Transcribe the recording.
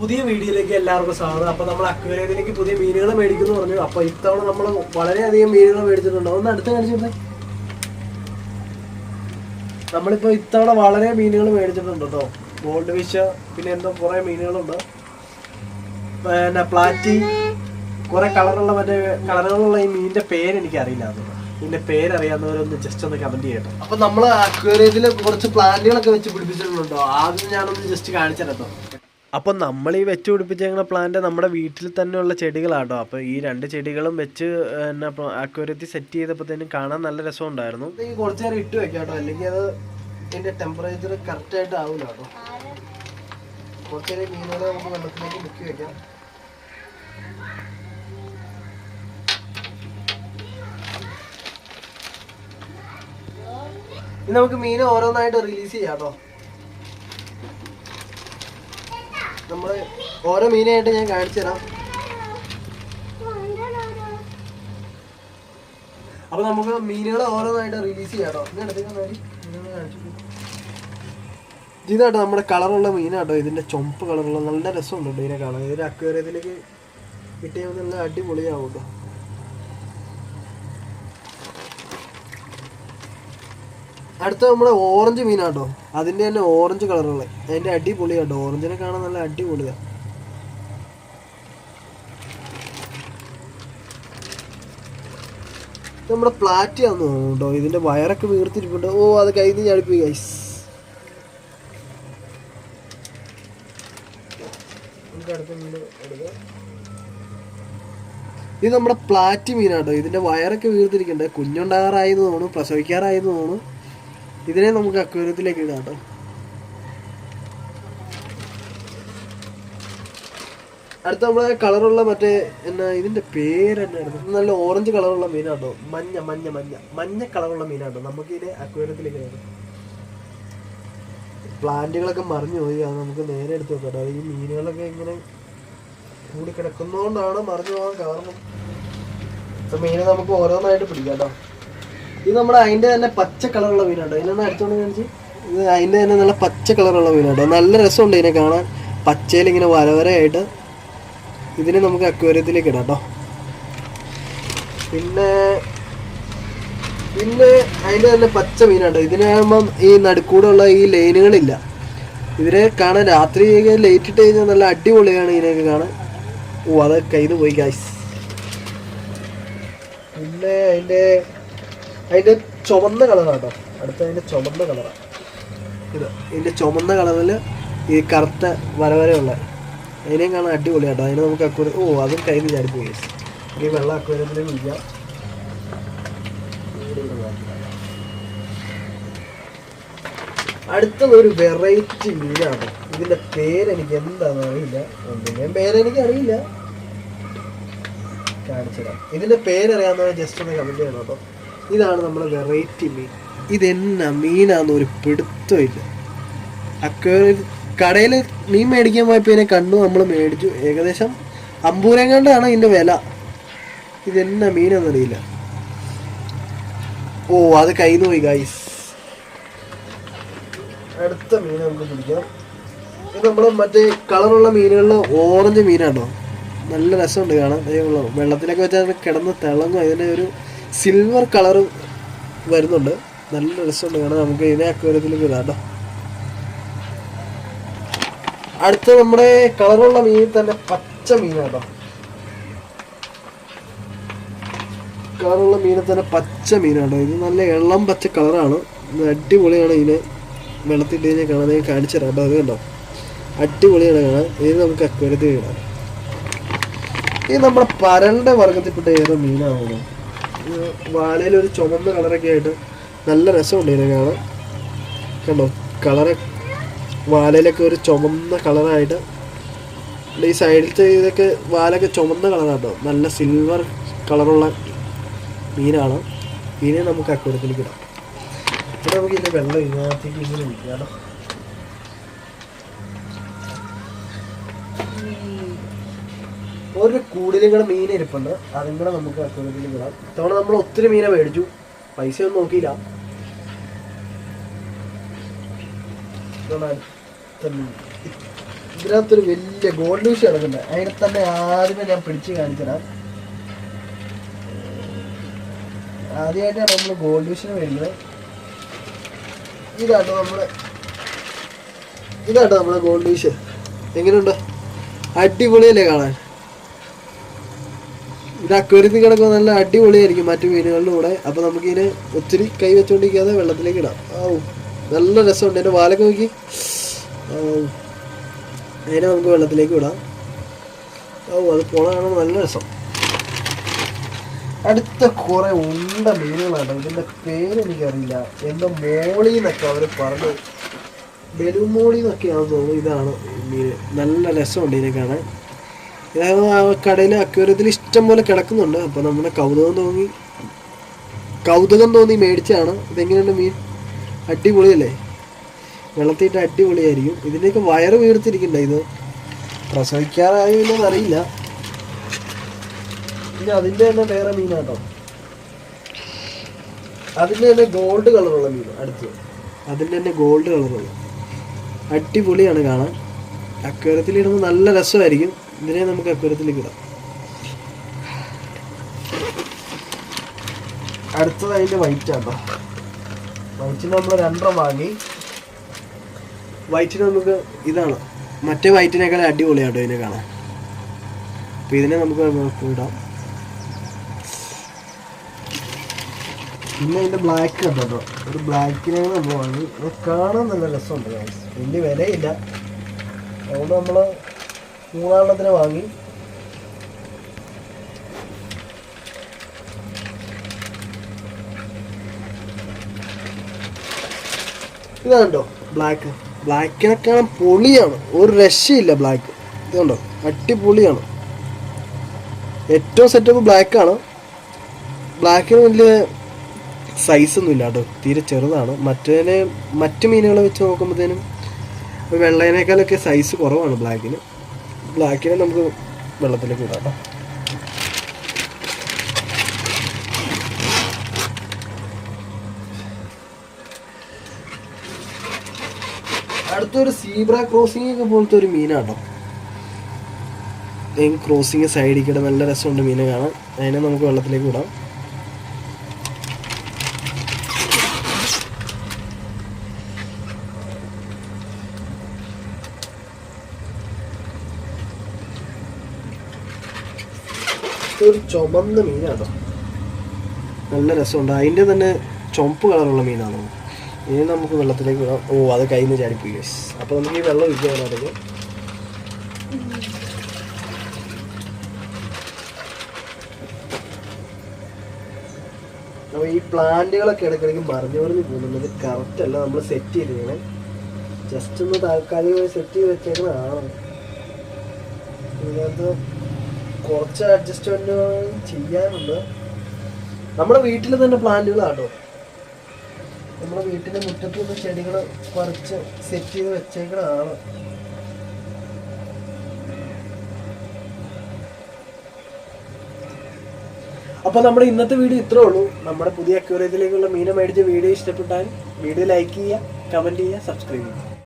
പുതിയ വീഡിയോയിലേക്ക് എല്ലാവർക്കും സ്വാഗതം. അപ്പൊ നമ്മൾ അക്വേറിയത്തിലേക്ക് പുതിയ മീനുകൾ മേടിക്കുന്നു പറഞ്ഞു. അപ്പൊ ഇത്തവണ നമ്മൾ വളരെയധികം മീനുകൾ മേടിച്ചിട്ടുണ്ട്. ഒന്ന് അടുത്ത് കാണിച്ചിട്ട് നമ്മളിപ്പോ ഇത്തവണ വളരെ മീനുകൾ മേടിച്ചിട്ടുണ്ട് കേട്ടോ. ഗോൾഡ് ഫിഷ് പിന്നെ എന്തോ കുറെ മീനുകളുണ്ട്. പിന്നെ പ്ലാറ്റി കുറെ കളറുള്ള മറ്റേ കളറുകളുള്ള ഈ മീനിന്റെ പേര് എനിക്ക് അറിയില്ല ഇതിന്റെ പേരറിയാവുന്നവരൊന്ന് ജസ്റ്റ് ഒന്ന് കമന്റ് ചെയ്യട്ടോ. അപ്പൊ നമ്മൾ അക്വേറിയത്തിൽ കുറച്ച് പ്ലാന്റുകളൊക്കെ വെച്ച് പിടിപ്പിച്ചിട്ടുണ്ടോ? ആദ്യം ഞാനൊന്ന് ജസ്റ്റ് കാണിച്ചു അപ്പം നമ്മൾ ഈ വെച്ച് പിടിപ്പിച്ചേക്കുന്ന പ്ലാന്റ് നമ്മുടെ വീട്ടിൽ തന്നെയുള്ള ചെടികളാട്ടോ. അപ്പോൾ ഈ രണ്ട് ചെടികളും വെച്ച് എന്നാ അക്വേറിയത്തിൽ സെറ്റ് ചെയ്തപ്പോഴത്തേനും കാണാൻ നല്ല രസമുണ്ടായിരുന്നു. കുറച്ച് നേരം ഇട്ട് വെക്കാട്ടോ. കേട്ടോ അല്ലെങ്കിൽ അത് ഇതിന്റെ ടെമ്പറേച്ചർ കറക്റ്റ് ആയിട്ട് ആവില്ല കേട്ടോ കുറച്ച് നേരം മീനുകളെ നമുക്ക് വെള്ളത്തിലേക്ക് മുക്കി വെക്കാം. ഇനി നമുക്ക് മീനെ ഓരോന്നായിട്ട് റിലീസ് ചെയ്യാം കേട്ടോ നമ്മൾ ഓരോ മീനായിട്ട് ഞാൻ കാണിച്ചു തരാം. അപ്പൊ നമുക്ക് മീനുകൾ ഓരോന്നായിട്ട് റിലീസ് ചെയ്യാം കേട്ടോ. ഇനി അടുത്തേക്ക് കാണിച്ചു തരാം. ഇതാട്ടോ നമ്മുടെ കളറുള്ള മീനാട്ടോ ഇതിന്റെ ചുമപ്പ് കളറുള്ള നല്ല രസമുണ്ട് ഇതിനെ കാണാൻ ഇതിന്റെ അക്വേറിയത്തിലേക്ക് കിട്ടിയാൽ നല്ല അടിപൊളിയാവും കേട്ടോ. അടുത്ത നമ്മുടെ ഓറഞ്ച് മീനാട്ടോ. അതിന്റെ തന്നെ ഓറഞ്ച് കളറുള്ള അതിന്റെ അടിപൊളിയാട്ടോ. ഓറഞ്ചിനെ കാണാൻ നല്ല അടിപൊളിയാണ് നമ്മുടെ പ്ലാറ്റിയാന്ന് തോന്നുന്നു കേട്ടോ ഇതിന്റെ വയറൊക്കെ വീർത്തിരിപ്പുണ്ട്. ഓ അത് കയ്യിൽ നിന്ന് ചാടിപ്പോയി ഗൈസ് ഇത് നമ്മുടെ പ്ലാറ്റി മീനാട്ടോ. ഇതിന്റെ വയറൊക്കെ വീർത്തിരിക്കണ്ടേ കുഞ്ഞുണ്ടാകാറായെന്ന് തോന്നുന്നു. പ്രസവിക്കാറായെന്ന് തോന്നുന്നു. ഇതിനെ നമുക്ക് അക്വേറിയത്തിലേക്ക് ഇടാം കേട്ടോ. അടുത്ത നമ്മളെ കളറുള്ള മറ്റേ എന്നാ ഇതിന്റെ പേര് എന്നായിരുന്നു? നല്ല ഓറഞ്ച് കളറുള്ള മീനാട്ടോ മഞ്ഞ മഞ്ഞ മഞ്ഞ. മഞ്ഞ കളറുള്ള മീനാട്ടോ നമുക്ക് ഇതിനെ അക്വേറിയത്തിലേക്ക് ഇടാം. പ്ലാന്റുകളൊക്കെ മറിഞ്ഞു പോയി. അത് നമുക്ക് നേരെ എടുത്ത് വെക്കാം അത് ഈ മീനുകളൊക്കെ ഇങ്ങനെ കൂടി കിടക്കുന്നതുകൊണ്ടാണ് മറിഞ്ഞു പോകാൻ കാരണം. മീനെ നമുക്ക് ഓരോന്നായിട്ട് പിടിക്കാം കേട്ടോ. ഇത് നമ്മുടെ അതിന്റെ തന്നെ പച്ച കളറുള്ള മീനാട്ടോ. ഇതിനൊന്ന് അടിച്ചോണ്ട് കാണിച്ച് ഇത് അതിന്റെ തന്നെ നല്ല പച്ച കളറുള്ള മീനാട്ടോ. നല്ല രസമുണ്ട് ഇതിനെ കാണാൻ. പച്ചയിൽ ഇങ്ങനെ വരവരയായിട്ട് ഇതിനെ നമുക്ക് അക്വേറിയത്തിലേക്ക് ഇടാം കേട്ടോ പിന്നെ പിന്നെ അതിന്റെ തന്നെ പച്ച മീനാട്ടോ. ഇതിനാകുമ്പം ഈ നടുക്കൂടുള്ള ഈ ലൈനുകളില്ല. ഇവരെ കാണാൻ രാത്രി ലേറ്റ് ഇട്ട് കഴിഞ്ഞാൽ നല്ല അടിപൊളിയാണ് ഇതിനെയൊക്കെ കാണാൻ. ഓ അത് കയ്യിൽ പോയി ഗായ്സ് പിന്നെ അതിന്റെ ചുമന്ന കളറാണ് കളറാട്ടോ അടുത്ത അതിന്റെ ചുമന്ന കളറാണ് ഇത് ഇതിന്റെ ചുമന്ന കളറിൽ ഈ കറുത്ത വരവരയുള്ള അതിനെയും കാണാൻ അടിപൊളിയാട്ടോ അതിനെ നമുക്ക് അക്വറി ഓ അതും കയ്യിൽ നിന്ന് ചാടിപ്പോയി ഈ വെള്ളം അക്വേറിയത്തിലേക്ക് വിളിക്കാം അടുത്തത് ഒരു വെറൈറ്റി മീനാണ്. ഇതിന്റെ പേരെനിക്ക് എന്താണെന്ന് അറിയില്ല. എന്തെങ്കിലും പേരെനിക്ക് അറിയില്ല. കാണിച്ചതാണ് ഇതിന്റെ പേരറിയാവുന്നവർ ജസ്റ്റ് ഒന്ന് കമന്റ് ചെയ്യണം കേട്ടോ. ഇതാണ് നമ്മുടെ വെറൈറ്റി മീൻ. ഇതെന്നാ മീനാന്ന് ഒരു പിടുത്തമില്ല അക്വേറി കടയിൽ മീൻ മേടിക്കാൻ പോയപ്പോൾ ഇതിനെ കണ്ടു നമ്മൾ മേടിച്ചു. ഏകദേശം അമ്പൂരം കണ്ടാണ് ഇതിന്റെ വില. ഇതെന്നാ മീനാന്നറിയില്ല ഓ അത് കയ്യിൽ പോയി ഗൈസ് അടുത്ത മീൻ നമുക്ക് പിടിക്കാം. ഇത് നമ്മൾ മറ്റേ കളറുള്ള മീനുകളിൽ ഓറഞ്ച് മീനാണോ നല്ല രസമുണ്ട് കാണാൻ. വെള്ളത്തിലൊക്കെ വെച്ചാൽ കിടന്ന് തിളങ്ങും. അതിന്റെ ഒരു സിൽവർ കളർ വരുന്നുണ്ട്. നല്ല രസമുണ്ട് കാരണം നമുക്ക് ഇതിനെ അക്വേറിയത്തിലേക്ക് ഇടാം അടുത്ത നമ്മുടെ കളറുള്ള മീൻ തന്നെ പച്ച മീനാട്ടോ കളറുള്ള മീനെ തന്നെ പച്ച മീനാട്ടോ ഇത് നല്ല ഇളം പച്ച കളറാണ് അടിപൊളിയാണ് ഇതിനെ. വെള്ളത്തിട്ട് കഴിഞ്ഞാൽ കാണാൻ കാണിച്ചു തരാം അത് കണ്ടോ? അടിപൊളിയാണ് കാണാൻ. ഇത് നമുക്ക് അക്വേറിയത്തിൽ ഇടാം ഇത് നമ്മുടെ പരലിന്റെ വർഗത്തിൽപ്പെട്ട ഏതോ മീനാണോ ഇത് വാലയിൽ ഒരു ചുമന്ന കളറൊക്കെ ആയിട്ട് നല്ല രസമുണ്ട് ഇതിനെ കാണാൻ. കണ്ടോ? കളറ് വാലയിലൊക്കെ ഒരു ചുമന്ന കളറായിട്ട് ഈ സൈഡിലത്തെ ഇതൊക്കെ വാലൊക്കെ ചുമന്ന കളറാട്ടോ. നല്ല സിൽവർ കളറുള്ള മീനാണ്. ഇതിനെ നമുക്ക് അക്കൂടത്തിൽ ഇടാം. ഇവിടെ നമുക്ക് ഇതിന്റെ വെള്ളം ഇതിനകത്തേക്ക് ഇങ്ങനെ ഒഴിക്കാം ഒരു കൂടുതലും കൂടെ മീൻ ഇരിപ്പുണ്ട്. അതും കൂടെ നമുക്ക് അക്വരത്തിലേക്ക് വിടാം ഇത്തവണ നമ്മൾ ഒത്തിരി മീനെ മേടിച്ചു. പൈസ ഒന്നും നോക്കിയില്ല. ഇതിനകത്തൊരു വലിയ ഗോൾഡ് ഫിഷ് കിടക്കുന്നുണ്ട്. അതിനെ തന്നെ ആദ്യമേ ഞാൻ പിടിച്ച് കാണിച്ചുതരാം. ആദ്യമായിട്ടാണ് നമ്മൾ ഗോൾഡ് ഫിഷിന് വരുന്നത് ഇതാണ് നമ്മൾ ഇതാട്ടോ നമ്മളെ ഗോൾഡ് ഫിഷ് എങ്ങനെയുണ്ട്? അടിപൊളിയല്ലേ കാണാൻ? ഇത് അക്വേറിയത്തിൽ കിടക്കുമ്പോൾ നല്ല അടിപൊളിയായിരിക്കും മറ്റു മീനുകളുടെ കൂടെ. അപ്പോൾ നമുക്കിതിനെ ഒത്തിരി കൈ വെച്ചുകൊണ്ടിരിക്കാതെ വെള്ളത്തിലേക്ക് ഇടാം. ആ നല്ല രസമുണ്ട്. എന്റെ വാലൊക്കെ നോക്കി. അതിനെ നമുക്ക് വെള്ളത്തിലേക്ക് വിടാം. ഓ അത് പോണ നല്ല രസം. അടുത്ത കുറെ ഉണ്ട മീനുകളാണ്. ഇതിന്റെ പേര് എനിക്കറിയില്ല. എന്തോ മോളി എന്നൊക്കെ അവർ പറഞ്ഞു. ബലുമോളി മോളി എന്നൊക്കെയാണെന്ന് തോന്നുന്നു ഇതാണ് മീൻ. നല്ല രസമുണ്ട് ഇതിനെ കാണാൻ. ഇതായത് ആ കടയിൽ അക്വേറിയത്തിൽ ഇഷ്ടം പോലെ കിടക്കുന്നുണ്ട്. അപ്പോൾ നമ്മുടെ കൗതുകം തോന്നി. കൗതുകം തോന്നി മേടിച്ചാണ് ഇതെങ്ങനെയുണ്ട് മീൻ? അടിപൊളിയല്ലേ? വെള്ളത്തിയിട്ട് അടിപൊളിയായിരിക്കും. ഇതിന്റെയൊക്കെ വയറ് വീർത്തിരിക്കണ്ട ഇത്? പ്രസവിക്കാറായോ ഇല്ലെന്ന് അറിയില്ല പിന്നെ അതിന്റെ തന്നെ വേറെ മീനാട്ടോ. അതിന്റെ തന്നെ ഗോൾഡ് കളറുള്ള മീൻ അടുത്ത്. അതിന്റെ തന്നെ ഗോൾഡ് കളറുള്ള അടിപൊളിയാണ് കാണാൻ. അക്വേറിയത്തിലിടുമ്പോൾ നല്ല രസമായിരിക്കും. ഇതിനെ നമുക്ക് അക്വരത്തിലേക്ക് ഇടാം. അടുത്തത് അതിന്റെ വൈറ്റ് ആട്ടോ വൈറ്റിന് നമ്മൾ രണ്ടെണ്ണം വാങ്ങി. വൈറ്റിന് നമുക്ക് ഇതാണ്. മറ്റേ വൈറ്റിനേക്കാൾ അടിപൊളിയാട്ടോ ഇതിനെ കാണാൻ. അപ്പോൾ ഇതിനെ നമുക്ക് ഇടാം. പിന്നെ അതിന്റെ ബ്ലാക്ക് കണ്ടോ ഒരു ബ്ലാക്കിനെ നമ്മൾ വാങ്ങി. കാണാൻ നല്ല രസമുണ്ട്. വലിയ വിലയില്ല. അതുകൊണ്ട് നമ്മൾ മൂന്നാലെണ്ണത്തിന് വാങ്ങി. ഇതാണ്ടോ ബ്ലാക്ക് ബ്ലാക്കിനെക്കാളും പൊളിയാണ്. ഒരു രക്ഷയില്ല ബ്ലാക്ക് ഇതുണ്ടോ അടിപൊളിയാണ്. ഏറ്റവും സെറ്റപ്പ് ബ്ലാക്കാണ് ബ്ലാക്കിന് വലിയ സൈസ് ഒന്നും ഇല്ല കേട്ടോ. തീരെ ചെറുതാണ്. മറ്റേനെ മറ്റു മീനുകളെ വെച്ച് നോക്കുമ്പോഴത്തേനും വെള്ളേനേക്കാളൊക്കെ സൈസ് കുറവാണ് ബ്ലാക്കിന് ബ്ലാക്കിനെ നമുക്ക് വെള്ളത്തിലേക്ക് ഇടാം കേട്ടോ. അടുത്തൊരു സീബ്ര ക്രോസിംഗ് ഒക്കെ പോലത്തെ ഒരു മീനാട്ടോ ക്രോസിങ് സൈഡിൽ കൂടെ നല്ല രസമുണ്ട് മീനെ കാണാൻ. അതിനെ നമുക്ക് വെള്ളത്തിലേക്ക് വിടാം ഒരു ചുമന്ന മീനാട്ടോ. നല്ല രസമുണ്ട്. അതിന്റെ തന്നെ ചുമപ്പ് കളറുള്ള മീനാണ് ഇനി നമുക്ക് വെള്ളത്തിലേക്ക് വിടാം ഓ അത് കയ്യിൽ നിന്ന് ചാടിപ്പോയി. യെസ് അപ്പോൾ നമുക്ക് ഈ വെള്ളം ഒഴിക്കാനാണെങ്കിൽ അപ്പോൾ ഈ പ്ലാന്റുകളൊക്കെ ഇടയ്ക്കിടയ്ക്ക് മറിഞ്ഞു മറിഞ്ഞ് പോകുന്നുണ്ട്. കറക്റ്റ് അല്ല. നമ്മൾ സെറ്റ് ചെയ്തിരിക്കണേ. ജസ്റ്റ് ഒന്ന് താൽക്കാലികമായി സെറ്റ് ചെയ്ത് വെച്ചേക്കുന്നതാണ് ഇതിനകത്ത് കുറച്ച് അഡ്ജസ്റ്റ്മെന്റ് ചെയ്യാനുണ്ട്. നമ്മുടെ വീട്ടിൽ തന്നെ പ്ലാന്റുകളാട്ടോ. നമ്മുടെ വീട്ടിന്റെ മുറ്റത്ത് നിന്ന് ചെടികൾ കുറച്ച് സെറ്റ് ചെയ്ത് വെച്ചേക്കണതാണ്. അപ്പോൾ നമ്മുടെ ഇന്നത്തെ വീഡിയോ ഇത്രേ ഉള്ളൂ. നമ്മുടെ പുതിയ അക്യൂറേജിലേക്കുള്ള മീനെ മേടിച്ച വീഡിയോ ഇഷ്ടപ്പെട്ടാൽ വീഡിയോ ലൈക്ക് ചെയ്യുക കമന്റ് ചെയ്യുക സബ്സ്ക്രൈബ് ചെയ്യുക.